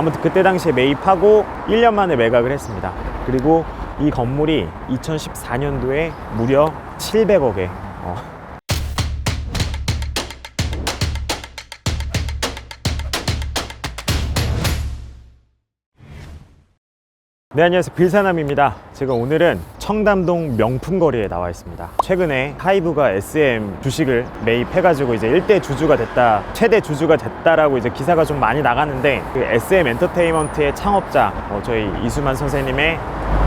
아무튼 그때 당시에 매입하고 1년 만에 매각을 했습니다. 그리고 이 건물이 2014년도에 무려 700억에 어, 네 안녕하세요. 빌사남입니다. 제가 오늘은 청담동 명품거리에 나와 있습니다. 최근에 하이브가 SM 주식을 매입해가지고 이제 일대 주주가 됐다 최대 주주가 됐다라고 이제 기사가 좀 많이 나가는데 그 SM 엔터테인먼트의 창업자 어, 저희 이수만 선생님의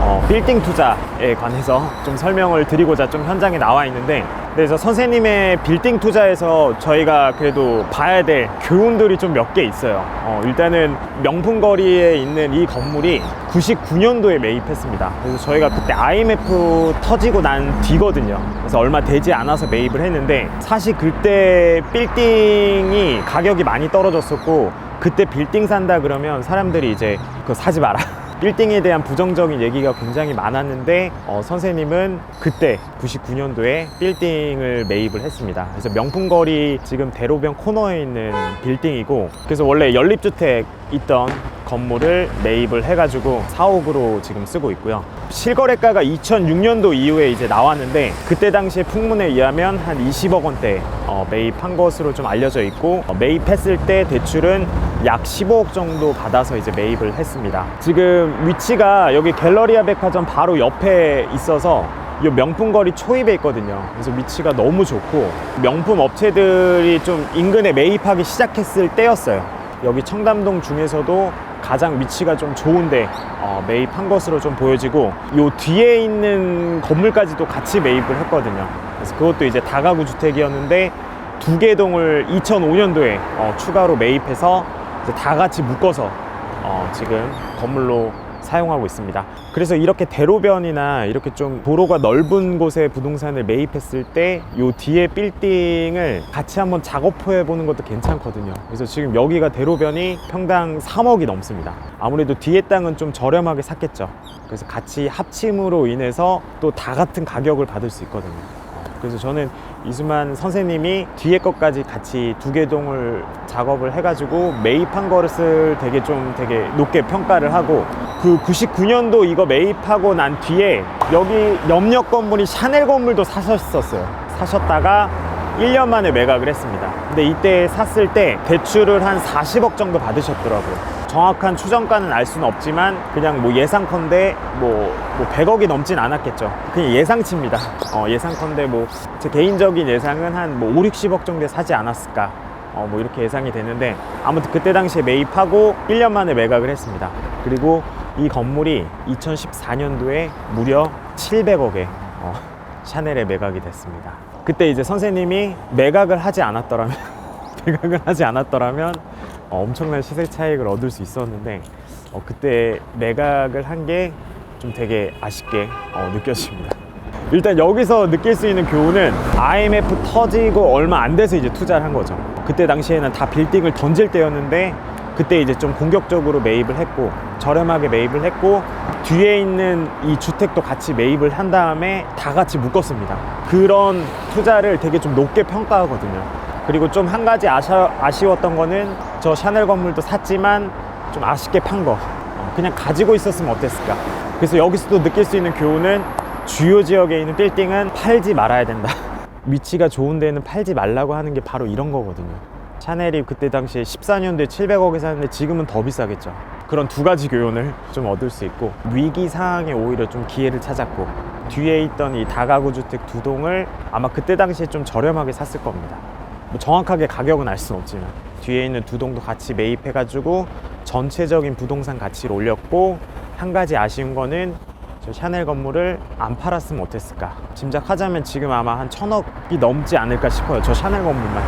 어, 빌딩 투자에 관해서 좀 설명을 드리고자 좀 현장에 나와 있는데 그래서 선생님의 빌딩 투자에서 저희가 그래도 봐야 될 교훈들이 좀 몇 개 있어요. 어, 일단은 명품 거리에 있는 이 건물이 99년도에 매입했습니다. 그래서 저희가 그때 IMF 터지고 난 뒤거든요. 그래서 얼마 되지 않아서 매입을 했는데 사실 그때 빌딩이 가격이 많이 떨어졌었고 그때 빌딩 산다 그러면 사람들이 이제 그거 사지 마라. 빌딩에 대한 부정적인 얘기가 굉장히 많았는데 어, 선생님은 그때 99년도에 빌딩을 매입을 했습니다. 그래서 명품거리 지금 대로변 코너에 있는 빌딩이고 그래서 원래 연립주택 있던 건물을 매입을 해가지고 사옥으로 지금 쓰고 있고요. 실거래가가 2006년도 이후에 이제 나왔는데 그때 당시에 풍문에 의하면 한 20억 원대 어, 매입한 것으로 좀 알려져 있고 어, 매입했을 때 대출은 약 15억 정도 받아서 이제 매입을 했습니다. 지금 위치가 여기 갤러리아 백화점 바로 옆에 있어서 이 명품거리 초입에 있거든요. 그래서 위치가 너무 좋고 명품 업체들이 좀 인근에 매입하기 시작했을 때였어요. 여기 청담동 중에서도 가장 위치가 좀 좋은데 어, 매입한 것으로 좀 보여지고 요 뒤에 있는 건물까지도 같이 매입을 했거든요. 그래서 그것도 이제 다가구 주택이었는데 두 개 동을 2005년도에 어, 추가로 매입해서 다 같이 묶어서 어, 지금 건물로 사용하고 있습니다. 그래서 이렇게 대로변이나 이렇게 좀 도로가 넓은 곳에 부동산을 매입했을 때요 뒤에 빌딩을 같이 한번 작업해 보는 것도 괜찮거든요. 그래서 지금 여기가 대로변이 평당 3억이 넘습니다. 아무래도 뒤에 땅은 좀 저렴하게 샀겠죠. 그래서 같이 합침으로 인해서 또 다 같은 가격을 받을 수 있거든요. 그래서 저는 이수만 선생님이 뒤에 것까지 같이 두 개 동을 작업을 해가지고 매입한 것을 되게 좀 되게 높게 평가를 하고 그 99년도 이거 매입하고 난 뒤에 여기 옆옆 건물이 샤넬 건물도 사셨었어요. 사셨다가 1년 만에 매각을 했습니다. 근데 이때 샀을 때 대출을 한 40억 정도 받으셨더라고요. 정확한 추정가는 알 수는 없지만 그냥 뭐 예상컨대 뭐, 뭐 100억이 넘진 않았겠죠. 그냥 예상치입니다. 어, 예상컨대 뭐 제 개인적인 예상은 한 뭐 5, 60억 정도에 사지 않았을까. 어, 뭐 이렇게 예상이 되는데 아무튼 그때 당시에 매입하고 1년 만에 매각을 했습니다. 그리고 이 건물이 2014년도에 무려 700억에 어, 샤넬에 매각이 됐습니다. 그때 이제 선생님이 매각을 하지 않았더라면 매각을 하지 않았더라면 어, 엄청난 시세 차익을 얻을 수 있었는데 어, 그때 매각을 한 게 좀 되게 아쉽게 어, 느껴집니다. 일단 여기서 느낄 수 있는 교훈은 IMF 터지고 얼마 안 돼서 이제 투자를 한 거죠. 그때 당시에는 다 빌딩을 던질 때였는데 그때 이제 좀 공격적으로 매입을 했고 저렴하게 매입을 했고 뒤에 있는 이 주택도 같이 매입을 한 다음에 다 같이 묶었습니다. 그런 투자를 되게 좀 높게 평가하거든요. 그리고 좀 한 가지 아쉬, 아쉬웠던 거는 저 샤넬 건물도 샀지만 좀 아쉽게 판 거. 어, 그냥 가지고 있었으면 어땠을까. 그래서 여기서도 느낄 수 있는 교훈은 주요 지역에 있는 빌딩은 팔지 말아야 된다. 위치가 좋은 데는 팔지 말라고 하는 게 바로 이런 거거든요. 샤넬이 그때 당시에 14년도에 700억에 샀는데 지금은 더 비싸겠죠. 그런 두 가지 교훈을 좀 얻을 수 있고 위기 상황에 오히려 좀 기회를 찾았고 뒤에 있던 이 다가구 주택 두 동을 아마 그때 당시에 좀 저렴하게 샀을 겁니다. 뭐 정확하게 가격은 알 수는 없지만 뒤에 있는 두 동도 같이 매입해가지고 전체적인 부동산 가치를 올렸고 한 가지 아쉬운 거는 저 샤넬 건물을 안 팔았으면 어땠을까 짐작하자면 지금 아마 한 천억이 넘지 않을까 싶어요 저 샤넬 건물만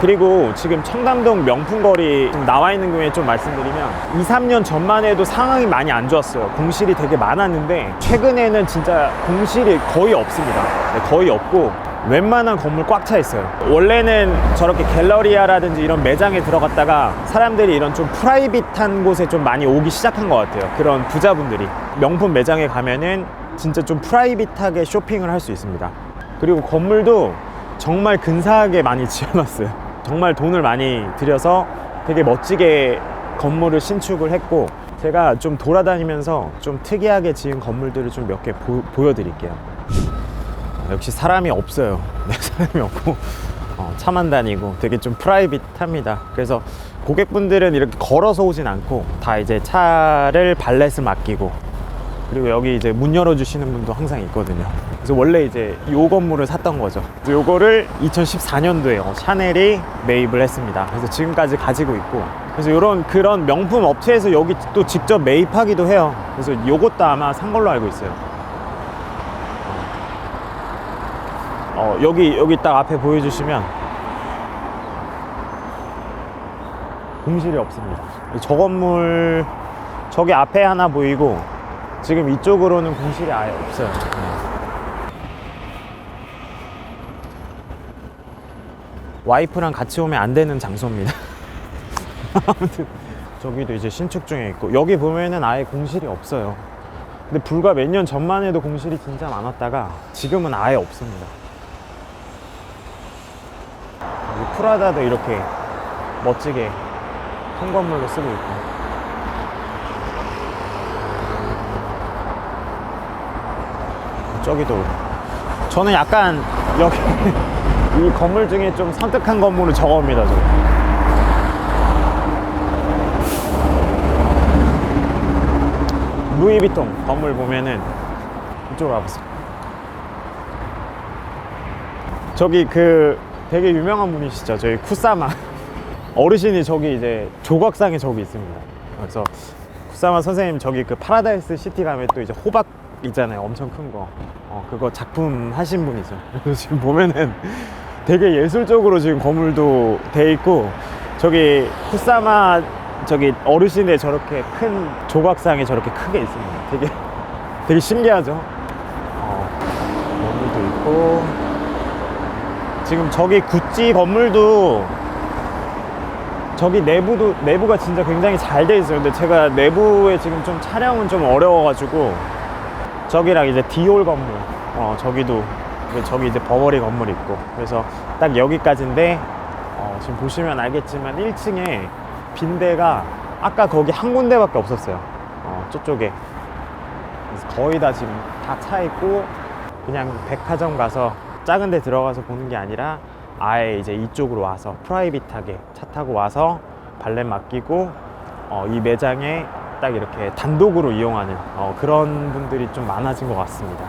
그리고 지금 청담동 명품거리 나와 있는 경우에 좀 말씀드리면 2, 3년 전만 해도 상황이 많이 안 좋았어요. 공실이 되게 많았는데 최근에는 진짜 공실이 거의 없습니다. 네, 거의 없고 웬만한 건물 꽉 차 있어요. 원래는 저렇게 갤러리아라든지 이런 매장에 들어갔다가 사람들이 이런 좀 프라이빗한 곳에 좀 많이 오기 시작한 것 같아요. 그런 부자분들이 명품 매장에 가면은 진짜 좀 프라이빗하게 쇼핑을 할 수 있습니다. 그리고 건물도 정말 근사하게 많이 지어놨어요. 정말 돈을 많이 들여서 되게 멋지게 건물을 신축을 했고 제가 좀 돌아다니면서 좀 특이하게 지은 건물들을 좀 몇 개 보여드릴게요. 역시 사람이 없어요. 네, 사람이 없고 어, 차만 다니고 되게 좀 프라이빗합니다. 그래서 고객분들은 이렇게 걸어서 오진 않고 다 이제 차를 발렛을 맡기고 그리고 여기 이제 문 열어주시는 분도 항상 있거든요. 그래서 원래 이제 요 건물을 샀던 거죠. 요거를 2014년도에 어, 샤넬이 매입을 했습니다. 그래서 지금까지 가지고 있고 그래서 이런 그런 명품 업체에서 여기 또 직접 매입하기도 해요. 그래서 요것도 아마 산 걸로 알고 있어요. 어, 여기 여기 딱 앞에 보여주시면 공실이 없습니다. 저 건물 저기 앞에 하나 보이고 지금 이쪽으로는 공실이 아예 없어요. 네. 와이프랑 같이 오면 안 되는 장소입니다. 아무튼 저기도 이제 신축 중에 있고 여기 보면은 아예 공실이 없어요. 근데 불과 몇 년 전만 해도 공실이 진짜 많았다가 지금은 아예 없습니다. 여기 프라다도 이렇게 멋지게 큰 건물로 쓰고 있고. 저기도 저는 약간 여기 이 건물 중에 좀 선택한 건물은 저겁니다. 저. 루이비통 건물 보면은 이쪽으로 와보세요. 저기 그 되게 유명한 분이시죠. 저희 쿠사마 어르신이 저기 이제 조각상에 저기 있습니다. 그래서 쿠사마 선생님 저기 그 파라다이스 시티 가면 또 이제 호박 있잖아요. 엄청 큰 거. 어, 그거 작품 하신 분이죠. 그래서 지금 보면은 되게 예술적으로 지금 건물도 돼 있고 저기 쿠사마 저기 어르신의 저렇게 큰 조각상이 저렇게 크게 있습니다. 되게 되게 신기하죠. 어, 건물도 있고 지금 저기 구찌 건물도 저기 내부도 내부가 진짜 굉장히 잘 돼 있어요. 근데 제가 내부에 지금 좀 촬영은 좀 어려워가지고 저기랑 이제 디올 건물, 어 저기도 저기 이제 버버리 건물 있고 그래서 딱 여기까지인데 어, 지금 보시면 알겠지만 1층에 빈대가 아까 거기 한 군데밖에 없었어요. 어, 저쪽에 그래서 거의 다 지금 다 차 있고 그냥 백화점 가서 작은 데 들어가서 보는 게 아니라 아예 이제 이쪽으로 와서 프라이빗하게 차 타고 와서 발렛 맡기고 어, 이 매장에 딱 이렇게 단독으로 이용하는 어, 그런 분들이 좀 많아진 것 같습니다.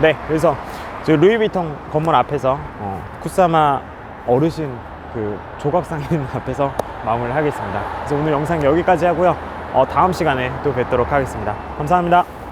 네, 그래서 저 루이비통 건물 앞에서 어, 쿠사마 어르신 그 조각상 있는 앞에서 마무리를 하겠습니다. 그래서 오늘 영상 여기까지 하고요. 어, 다음 시간에 또 뵙도록 하겠습니다. 감사합니다.